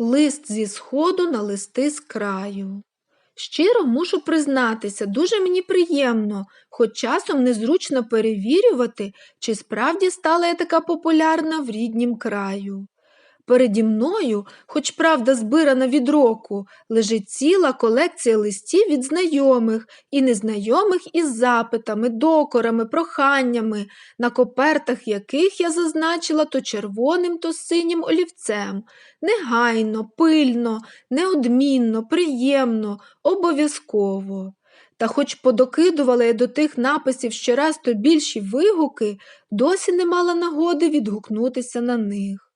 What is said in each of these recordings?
Лист зі сходу на листи з краю. Щиро мушу признатися, дуже мені приємно, хоч часом незручно перевірювати, чи справді стала я така популярна в ріднім краю. Переді мною, хоч правда збирана від року, лежить ціла колекція листів від знайомих і незнайомих із запитами, докорами, проханнями, на копертах яких я зазначила то червоним, то синім олівцем, негайно, пильно, неодмінно, приємно, обов'язково. Та хоч подокидувала я до тих написів щораз то більші вигуки, досі не мала нагоди відгукнутися на них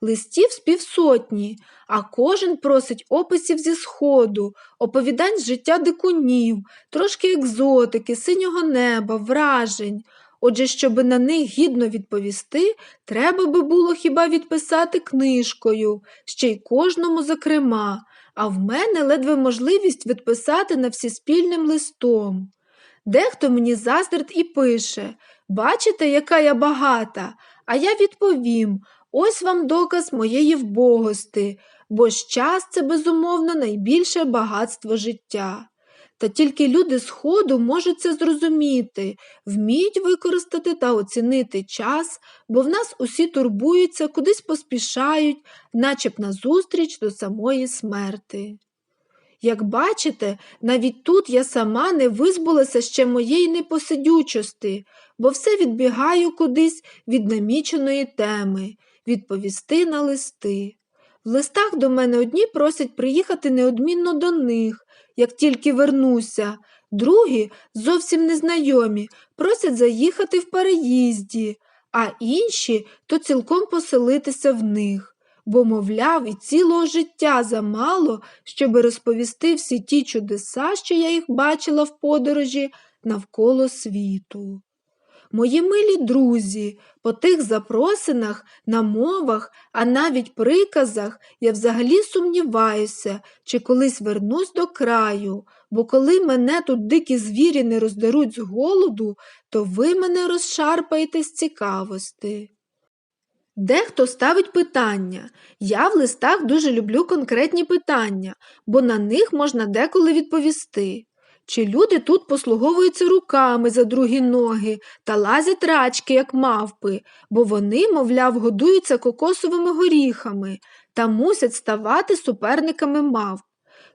листів з півсотні, а кожен просить описів зі сходу, оповідань з життя дикунів, трошки екзотики, синього неба, вражень. Отже, щоби на них гідно відповісти, треба би було хіба відписати книжкою, ще й кожному зокрема, а в мене ледве можливість відписати на всі спільним листом. Дехто мені заздрить і пише Бачите, яка я багата, а я відповім Ось вам доказ моєї вбогости, бо ж час це безумовно найбільше багатство життя. Та тільки люди Сходу можуть це зрозуміти, вміють використати та оцінити час, бо в нас усі турбуються, кудись поспішають, начеб назустріч до самої смерти. Як бачите, навіть тут я сама не визбулася ще моєї непосидючості, бо все відбігаю кудись від наміченої теми відповісти на листи. В листах до мене одні просять приїхати неодмінно до них, як тільки вернуся, другі, зовсім незнайомі, просять заїхати в переїзді, а інші то цілком поселитися в них, бо, мовляв, і цілого життя замало, щоби розповісти всі ті чудеса, що я їх бачила в подорожі навколо світу. Мої милі друзі, по тих запросинах, намовах, а навіть приказах я взагалі сумніваюся, чи колись вернусь до краю, бо коли мене тут дикі звірі не роздеруть з голоду, то ви мене розшарпаєте з цікавості. Дехто ставить питання. Я в листах дуже люблю конкретні питання, бо на них можна деколи відповісти. Чи люди тут послуговуються руками за другі ноги та лазять рачки, як мавпи, бо вони, мовляв, годуються кокосовими горіхами та мусять ставати суперниками мавп,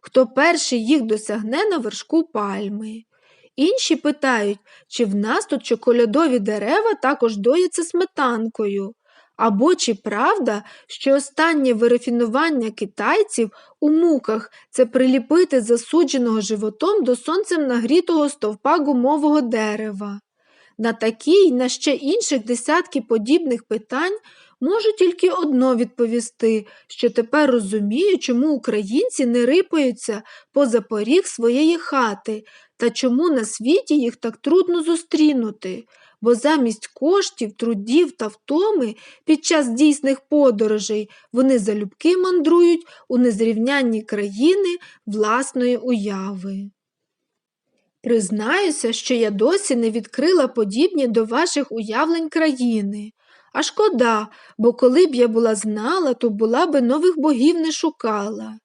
хто перший їх досягне на вершку пальми. Інші питають, чи в нас тут чоколядові дерева також дояться сметанкою. Або чи правда, що останнє вирафінування китайців у муках це приліпити засудженого животом до сонцем нагрітого стовпа гумового дерева? На такі й на ще інших десятки подібних питань можу тільки одно відповісти, що тепер розумію, чому українці не рипаються поза поріг своєї хати та чому на світі їх так трудно зустрінути бо замість коштів, трудів та втоми під час дійсних подорожей вони залюбки мандрують у незрівнянні країни власної уяви. Признаюся, що я досі не відкрила подібні до ваших уявлень країни. А шкода, бо коли б я була знала, то була би нових богів не шукала.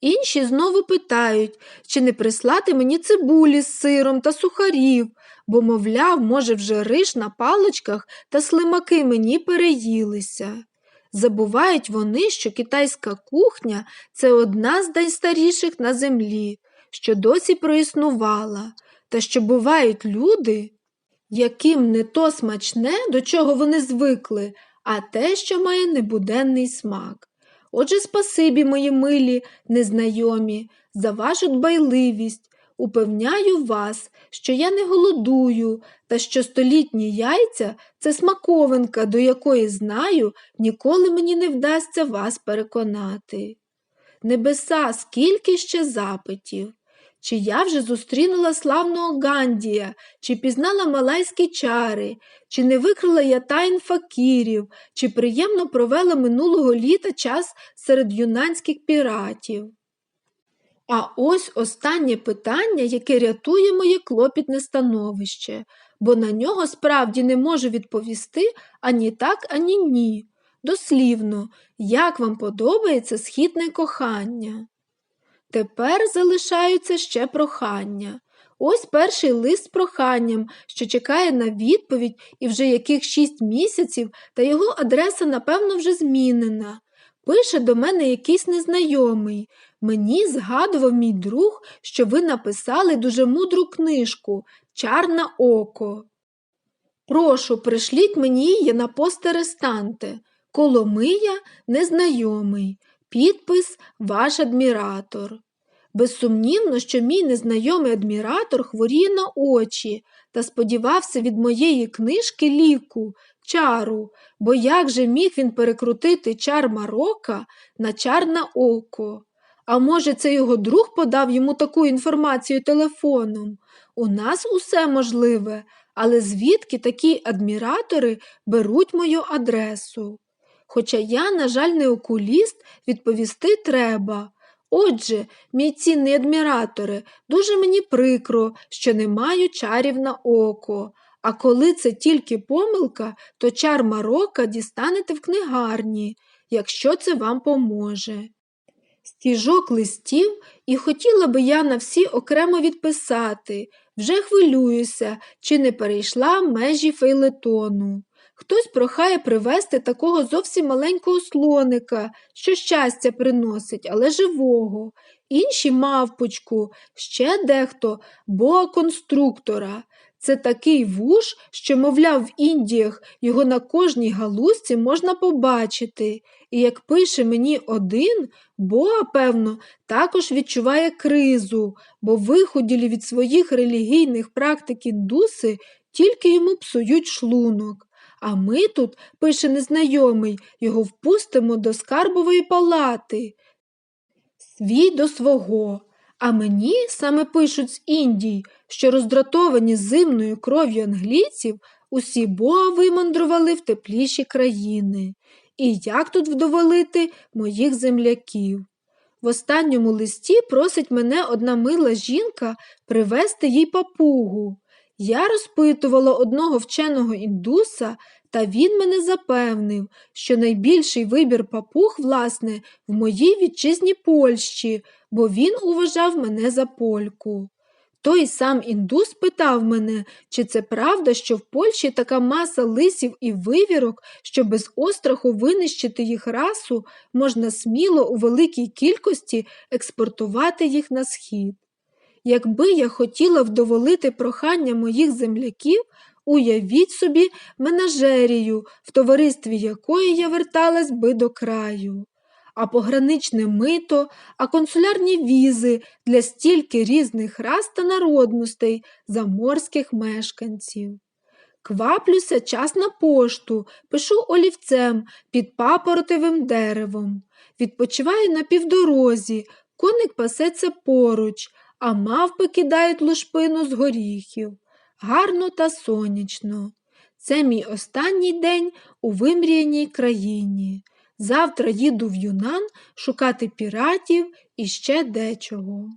Інші знову питають, чи не прислати мені цибулі з сиром та сухарів, бо, мовляв, може, вже риш на паличках та слимаки мені переїлися. Забувають вони, що китайська кухня це одна з найстаріших на землі, що досі проіснувала, та що бувають люди, яким не то смачне, до чого вони звикли, а те, що має небуденний смак. Отже, спасибі, мої милі, незнайомі, за вашу дбайливість. Упевняю вас, що я не голодую, та що столітні яйця це смаковинка, до якої знаю, ніколи мені не вдасться вас переконати. Небеса, скільки ще запитів. Чи я вже зустрінула славного Гандія, чи пізнала малайські чари, чи не викрила я тайн факірів, чи приємно провела минулого літа час серед юнанських піратів. А ось останнє питання, яке рятує моє клопітне становище, бо на нього справді не можу відповісти ані так, ані ні. дослівно, як вам подобається східне кохання. Тепер залишаються ще прохання. Ось перший лист з проханням, що чекає на відповідь і вже яких шість місяців, та його адреса, напевно, вже змінена. Пише до мене якийсь незнайомий. Мені згадував мій друг, що ви написали дуже мудру книжку Чар на око. Прошу, пришліть мені її на посте рестанте. Коломия незнайомий. Підпис Ваш адміратор. Безсумнівно, що мій незнайомий адміратор хворіє на очі та сподівався від моєї книжки ліку, чару, бо як же міг він перекрутити чар Марока на чар на око? А може, це його друг подав йому таку інформацію телефоном? У нас усе можливе, але звідки такі адміратори беруть мою адресу? Хоча я, на жаль, не окуліст, відповісти треба. Отже, мій цінний адміраторе, дуже мені прикро, що не маю чарів на око, а коли це тільки помилка, то чар Марока дістанете в книгарні, якщо це вам поможе. Стіжок листів і хотіла би я на всі окремо відписати, вже хвилююся, чи не перейшла межі фейлетону. Хтось прохає привезти такого зовсім маленького слоника, що щастя приносить, але живого, інші мавпочку, ще дехто боа конструктора. Це такий вуш, що, мовляв, в Індіях його на кожній галузці можна побачити. І як пише мені один, Боа, певно, також відчуває кризу, бо виходілі від своїх релігійних практик індуси тільки йому псують шлунок. А ми тут, пише незнайомий, його впустимо до скарбової палати. Свій до свого. А мені саме пишуть з Індії, що роздратовані зимною кров'ю англійців усі боа вимандрували в тепліші країни. І як тут вдоволити моїх земляків? В останньому листі просить мене одна мила жінка привезти їй папугу. Я розпитувала одного вченого індуса, та він мене запевнив, що найбільший вибір папуг, власне, в моїй вітчизні Польщі, бо він уважав мене за польку. Той сам індус питав мене, чи це правда, що в Польщі така маса лисів і вивірок, що без остраху винищити їх расу можна сміло у великій кількості експортувати їх на схід. Якби я хотіла вдоволити прохання моїх земляків, уявіть собі менажерію, в товаристві якої я верталась би до краю а пограничне мито, а консулярні візи для стільки різних рас та народностей заморських мешканців. Кваплюся час на пошту, пишу олівцем під папоротевим деревом. Відпочиваю на півдорозі, коник пасеться поруч, а мавпи кидають лушпину з горіхів. Гарно та сонячно. Це мій останній день у вимріяній країні. Завтра їду в Юнан шукати піратів і ще дечого.